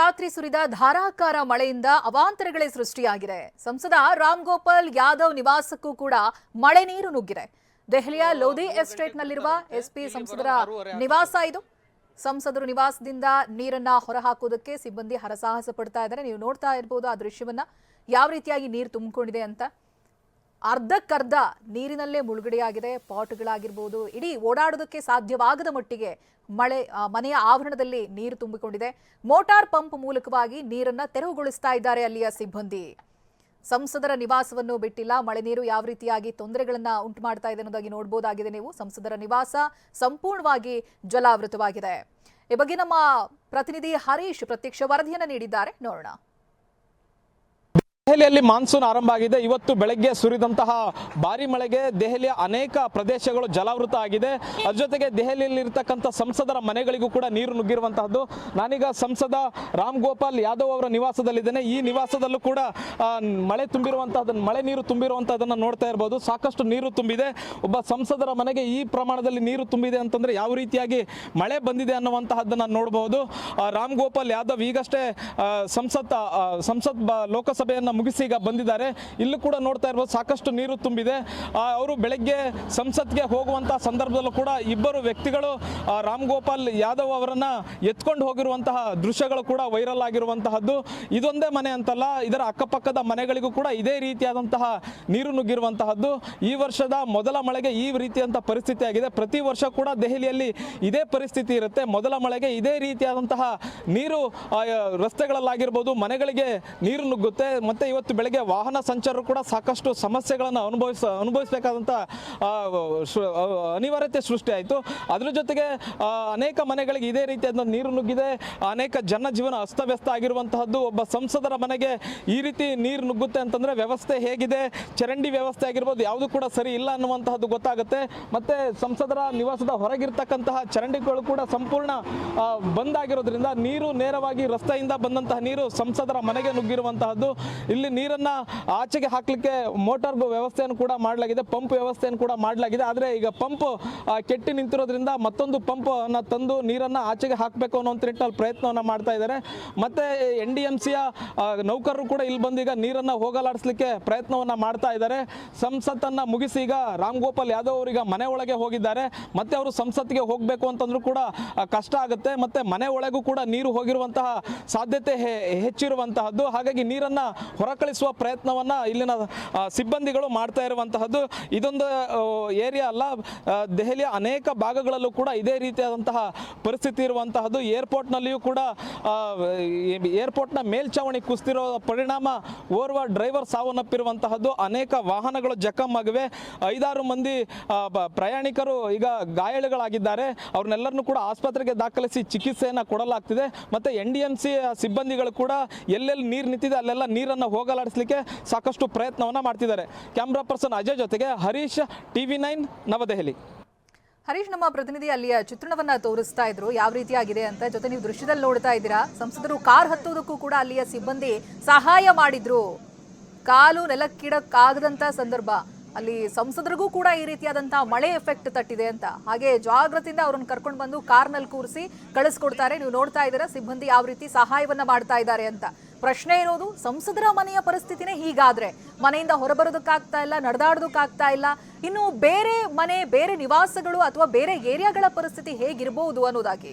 ರಾತ್ರಿ ಸುರಿದ ಧಾರಾಕಾರ ಮಳೆಯಿಂದ ಅವಾಂತರಗಳೇ ಸೃಷ್ಟಿಯಾಗಿದೆ. ಸಂಸದ ರಾಮ್ ಗೋಪಾಲ್ ಯಾದವ್ ನಿವಾಸಕ್ಕೂ ಕೂಡ ಮಳೆ ನೀರು ನುಗ್ಗಿದೆ. ದೆಹಲಿಯ ಲೋಧಿ ಎಸ್ಟೇಟ್ನಲ್ಲಿರುವ ಎಸ್ಪಿ ಸಂಸದರ ನಿವಾಸ ಇದು. ಸಂಸದರು ನಿವಾಸದಿಂದ ನೀರನ್ನ ಹೊರಹಾಕುವುದಕ್ಕೆ ಸಿಬ್ಬಂದಿ ಹರಸಾಹಸ ಪಡ್ತಾ ಇದ್ದಾರೆ. ನೀವು ನೋಡ್ತಾ ಇರಬಹುದು ಆ ದೃಶ್ಯವನ್ನ. ಯಾವ ರೀತಿಯಾಗಿ ನೀರು ತುಂಬಿಕೊಂಡಿದೆ ಅಂತ? ಅರ್ಧಕ್ಕರ್ಧ ನೀರಿನಲ್ಲೇ ಮುಳುಗಡೆಯಾಗಿದೆ. ಪಾಟ್ಗಳಾಗಿರ್ಬೋದು, ಇಡೀ ಓಡಾಡೋದಕ್ಕೆ ಸಾಧ್ಯವಾಗದ ಮಟ್ಟಿಗೆ ಮಳೆ ಮನೆಯ ಆವರಣದಲ್ಲಿ ನೀರು ತುಂಬಿಕೊಂಡಿದೆ. ಮೋಟಾರ್ ಪಂಪ್ ಮೂಲಕವಾಗಿ ನೀರನ್ನ ತೆರವುಗೊಳಿಸ್ತಾ ಇದ್ದಾರೆ ಅಲ್ಲಿಯ ಸಿಬ್ಬಂದಿ. ಸಂಸದರ ನಿವಾಸವನ್ನು ಬಿಟ್ಟಿಲ್ಲ. ಮಳೆ ನೀರು ಯಾವ ರೀತಿಯಾಗಿ ತೊಂದರೆಗಳನ್ನ ಉಂಟು ಮಾಡ್ತಾ ಇದೆ ಅನ್ನೋದಾಗಿ ನೋಡಬಹುದಾಗಿದೆ ನೀವು. ಸಂಸದರ ನಿವಾಸ ಸಂಪೂರ್ಣವಾಗಿ ಜಲಾವೃತವಾಗಿದೆ. ಈ ಬಗ್ಗೆ ನಮ್ಮ ಪ್ರತಿನಿಧಿ ಹರೀಶ್ ಪ್ರತ್ಯಕ್ಷ ವರದಿಯನ್ನು ನೀಡಿದ್ದಾರೆ. ನೋಡೋಣ. ದೆಹಲಿಯಲ್ಲಿ ಮಾನ್ಸೂನ್ ಆರಂಭ ಆಗಿದೆ. ಇವತ್ತು ಬೆಳಗ್ಗೆ ಸುರಿದಂತಹ ಭಾರಿ ಮಳೆಗೆ ದೆಹಲಿಯ ಅನೇಕ ಪ್ರದೇಶಗಳು ಜಲಾವೃತ ಆಗಿದೆ. ಅದ್ರ ಜೊತೆಗೆ ದೆಹಲಿಯಲ್ಲಿ ಇರತಕ್ಕಂಥ ಸಂಸದರ ಮನೆಗಳಿಗೂ ಕೂಡ ನೀರು ನುಗ್ಗಿರುವಂತಹದ್ದು. ನಾನೀಗ ಸಂಸದ ರಾಮ್ ಗೋಪಾಲ್ ಯಾದವ್ ಅವರ ನಿವಾಸದಲ್ಲಿದ್ದೇನೆ. ಈ ನಿವಾಸದಲ್ಲೂ ಕೂಡ ಮಳೆ ತುಂಬಿರುವಂತಹದನ್ನು ಮಳೆ ನೀರು ತುಂಬಿರುವಂತಹದನ್ನ ನೋಡ್ತಾ ಇರಬಹುದು ಸಾಕಷ್ಟು ನೀರು ತುಂಬಿದೆ. ಒಬ್ಬ ಸಂಸದರ ಮನೆಗೆ ಈ ಪ್ರಮಾಣದಲ್ಲಿ ನೀರು ತುಂಬಿದೆ ಅಂತಂದ್ರೆ ಯಾವ ರೀತಿಯಾಗಿ ಮಳೆ ಬಂದಿದೆ ಅನ್ನುವಂತಹದ್ದನ್ನ ನೋಡಬಹುದು ರಾಮ್ ಗೋಪಾಲ್ ಯಾದವ್ ಈಗಷ್ಟೇ ಸಂಸತ್ ಸಂಸತ್ ಲೋಕಸಭೆಯನ್ನ ಮುಗಿಸಿ ಈಗ ಬಂದಿದ್ದಾರೆ. ಇಲ್ಲೂ ಕೂಡ ನೋಡ್ತಾ ಇರ್ಬೋದು, ಸಾಕಷ್ಟು ನೀರು ತುಂಬಿದೆ. ಅವರು ಬೆಳಗ್ಗೆ ಸಂಸತ್ಗೆ ಹೋಗುವಂತಹ ಸಂದರ್ಭದಲ್ಲೂ ಕೂಡ ಇಬ್ಬರು ವ್ಯಕ್ತಿಗಳು ರಾಮ್ ಗೋಪಾಲ್ ಯಾದವ್ ಅವರನ್ನ ಎತ್ಕೊಂಡು ಹೋಗಿರುವಂತಹ ದೃಶ್ಯಗಳು ಕೂಡ ವೈರಲ್ ಆಗಿರುವಂತಹದ್ದು. ಇದೊಂದೇ ಮನೆ ಅಂತಲ್ಲ, ಇದರ ಅಕ್ಕಪಕ್ಕದ ಮನೆಗಳಿಗೂ ಕೂಡ ಇದೇ ರೀತಿಯಾದಂತಹ ನೀರು ನುಗ್ಗಿರುವಂತಹದ್ದು. ಈ ವರ್ಷದ ಮೊದಲ ಮಳೆಗೆ ಈ ರೀತಿಯಂತಹ ಪರಿಸ್ಥಿತಿ ಆಗಿದೆ. ಪ್ರತಿ ವರ್ಷ ಕೂಡ ದೆಹಲಿಯಲ್ಲಿ ಇದೇ ಪರಿಸ್ಥಿತಿ ಇರುತ್ತೆ. ಮೊದಲ ಮಳೆಗೆ ಇದೇ ರೀತಿಯಾದಂತಹ ನೀರು ರಸ್ತೆಗಳಲ್ಲಾಗಿರ್ಬೋದು, ಮನೆಗಳಿಗೆ ನೀರು ನುಗ್ಗುತ್ತೆ. ಮತ್ತೆ ಇವತ್ತು ಬೆಳಗ್ಗೆ ವಾಹನ ಸಂಚಾರ ಕೂಡ ಸಾಕಷ್ಟು ಸಮಸ್ಯೆಗಳನ್ನು ಅನುಭವಿಸ ಅನುಭವಿಸಬೇಕಾದಂಥ ಅನಿವಾರ್ಯತೆ ಸೃಷ್ಟಿಯಾಯಿತು ಅದರ ಜೊತೆಗೆ ಅನೇಕ ಮನೆಗಳಿಗೆ ಇದೇ ರೀತಿಯಾದ ನೀರು ನುಗ್ಗಿದೆ. ಅನೇಕ ಜನಜೀವನ ಅಸ್ತವ್ಯಸ್ತ ಆಗಿರುವಂತಹದ್ದು, ಒಬ್ಬ ಸಂಸದರ ಮನೆಗೆ ಈ ರೀತಿ ನೀರು ನುಗ್ಗುತ್ತೆ ಅಂತಂದ್ರೆ ವ್ಯವಸ್ಥೆ ಹೇಗಿದೆ? ಚರಂಡಿ ವ್ಯವಸ್ಥೆ ಆಗಿರ್ಬೋದು, ಯಾವುದು ಕೂಡ ಸರಿ ಇಲ್ಲ ಅನ್ನುವಂತಹದ್ದು ಗೊತ್ತಾಗುತ್ತೆ. ಮತ್ತೆ ಸಂಸದರ ನಿವಾಸದ ಹೊರಗಿರ್ತಕ್ಕಂತಹ ಚರಂಡಿಗಳು ಕೂಡ ಸಂಪೂರ್ಣ ಬಂದ್ ಆಗಿರೋದ್ರಿಂದ ನೀರು ನೇರವಾಗಿ ರಸ್ತೆಯಿಂದ ಬಂದಂತಹ ನೀರು ಸಂಸದರ ಮನೆಗೆ ನುಗ್ಗಿರುವಂತಹದ್ದು. ನೀರನ್ನ ಆಚೆಗೆ ಹಾಕ್ಲಿಕ್ಕೆ ಮೋಟಾರ್ ವ್ಯವಸ್ಥೆಯನ್ನು ಕೂಡ ಮಾಡಲಾಗಿದೆ, ಪಂಪ್ ವ್ಯವಸ್ಥೆಯನ್ನು ಕೂಡ ಮಾಡಲಾಗಿದೆ. ಆದರೆ ಈಗ ಪಂಪ್ ಕೆಟ್ಟಿ ನಿಂತಿರೋದ್ರಿಂದ ಮತ್ತೊಂದು ಪಂಪ್ ತಂದು ನೀರನ್ನ ಆಚೆಗೆ ಹಾಕಬೇಕು ಅನ್ನೋಂತ ನಿಟ್ಟಿನಲ್ಲಿ ಪ್ರಯತ್ನವನ್ನ ಮಾಡ್ತಾ ಇದ್ದಾರೆ. ಮತ್ತೆ ಎನ್ ಡಿ ಎಂ ಸಿಯ ನೌಕರರು ಕೂಡ ಇಲ್ಲಿ ಬಂದು ಈಗ ನೀರನ್ನ ಹೋಗಲಾಡಿಸ್ಲಿಕ್ಕೆ ಪ್ರಯತ್ನವನ್ನ ಮಾಡ್ತಾ ಇದ್ದಾರೆ. ಸಂಸತ್ತನ್ನ ಮುಗಿಸಿ ಈಗ ರಾಮ್ ಗೋಪಾಲ್ ಯಾದವ್ ಅವರೀಗ ಮನೆ ಒಳಗೆ ಹೋಗಿದ್ದಾರೆ. ಮತ್ತೆ ಅವರು ಸಂಸತ್ತಿಗೆ ಹೋಗಬೇಕು ಅಂತಂದ್ರೂ ಕೂಡ ಕಷ್ಟ ಆಗುತ್ತೆ. ಮತ್ತೆ ಮನೆ ಒಳಗೂ ಕೂಡ ನೀರು ಹೋಗಿರುವಂತಹ ಸಾಧ್ಯತೆ ಹೆಚ್ಚಿರುವಂತಹದ್ದು. ಹಾಗಾಗಿ ನೀರನ್ನ ಹೊರಕಳಿಸುವ ಪ್ರಯತ್ನವನ್ನ ಇಲ್ಲಿನ ಸಿಬ್ಬಂದಿಗಳು ಮಾಡ್ತಾ ಇರುವಂತಹದ್ದು. ಇದೊಂದು ಏರಿಯಾ ಅಲ್ಲ ದೆಹಲಿಯ ಅನೇಕ ಭಾಗಗಳಲ್ಲೂ ಕೂಡ ಇದೇ ರೀತಿಯಾದಂತಹ ಪರಿಸ್ಥಿತಿ ಇರುವಂತಹದ್ದು. ಏರ್ಪೋರ್ಟ್ನಲ್ಲಿಯೂ ಕೂಡ ಏರ್ಪೋರ್ಟ್ನ ಮೇಲ್ಛಾವಣಿ ಕುಸ್ತಿರೋ ಪರಿಣಾಮ ಓರ್ವ ಡ್ರೈವರ್ ಸಾವನ್ನಪ್ಪಿರುವಂತಹದ್ದು. ಅನೇಕ ವಾಹನಗಳು ಜಖಮ್ ಐದಾರು ಮಂದಿ ಪ್ರಯಾಣಿಕರು ಈಗ ಗಾಯಾಳುಗಳಾಗಿದ್ದಾರೆ. ಅವ್ರನ್ನೆಲ್ಲರನ್ನೂ ಕೂಡ ಆಸ್ಪತ್ರೆಗೆ ದಾಖಲಿಸಿ ಚಿಕಿತ್ಸೆಯನ್ನು ಕೊಡಲಾಗ್ತಿದೆ. ಮತ್ತೆ ಎನ್ ಡಿ ಎಂ ಸಿ ಸಿಬ್ಬಂದಿಗಳು ಕೂಡ ಎಲ್ಲೆಲ್ಲಿ ನೀರು ನಿಂತಿದೆ ಅಲ್ಲೆಲ್ಲ ನೀರನ್ನು ಹೋಗಲಾಡಿಸ್ಲಿಕ್ಕೆ ಸಾಕಷ್ಟು ಪ್ರಯತ್ನವನ್ನ ಮಾಡ್ತಿದ್ದಾರೆ. ಕ್ಯಾಮ್ರಾ ಪರ್ಸನ್ ಅಜಯ್ ಜೊತೆಗೆ ಹರೀಶ್, ಟಿವಿ ನೈನ್, ನವದೆಹಲಿ. ಹರೀಶ್, ನಮ್ಮ ಪ್ರತಿನಿಧಿ ಅಲ್ಲಿಯ ಚಿತ್ರಣವನ್ನ ತೋರಿಸ್ತಾ ಇದ್ರು. ಯಾವ ರೀತಿಯಾಗಿದೆ ಅಂತ ಜೊತೆ ನೀವು ದೃಶ್ಯದಲ್ಲಿ ನೋಡ್ತಾ ಇದ್ದೀರಾ? ಸಂಸದರು ಕಾರ್ ಹತ್ತೋದಕ್ಕೂ ಕೂಡ ಅಲ್ಲಿಯ ಸಿಬ್ಬಂದಿ ಸಹಾಯ ಮಾಡಿದ್ರು. ಕಾಲು ನೆಲಕ್ಕಿಡಕ್ಕಾಗದಂತ ಸಂದರ್ಭ. ಅಲ್ಲಿ ಸಂಸದರಿಗೂ ಕೂಡ ಈ ರೀತಿಯಾದಂತಹ ಮಳೆ ಎಫೆಕ್ಟ್ ತಟ್ಟಿದೆ ಅಂತ. ಹಾಗೆ ಜಾಗ್ರತೆಯಿಂದ ಅವ್ರನ್ನ ಕರ್ಕೊಂಡು ಬಂದು ಕಾರ್ನಲ್ಲಿ ಕೂರಿಸಿ ಕಳಿಸ್ಕೊಡ್ತಾರೆ. ನೀವು ನೋಡ್ತಾ ಇದ್ದೀರಾ ಸಿಬ್ಬಂದಿ ಯಾವ ರೀತಿ ಸಹಾಯವನ್ನ ಮಾಡ್ತಾ ಇದ್ದಾರೆ ಅಂತ. ಪ್ರಶ್ನೆ ಇರೋದು ಸಂಸದರ ಮನೆಯ ಪರಿಸ್ಥಿತಿನೇ ಹೀಗಾದ್ರೆ. ಮನೆಯಿಂದ ಹೊರಬರೋದಕ್ಕಾಗ್ತಾ ಇಲ್ಲ, ನಡೆದಾಡೋದಕ್ಕಾಗ್ತಾ ಇಲ್ಲ. ಇನ್ನು ಬೇರೆ ಮನೆ, ಬೇರೆ ನಿವಾಸಗಳು ಅಥವಾ ಬೇರೆ ಏರಿಯಾಗಳ ಪರಿಸ್ಥಿತಿ ಹೇಗಿರಬಹುದು ಅನ್ನೋದಾಗಿ.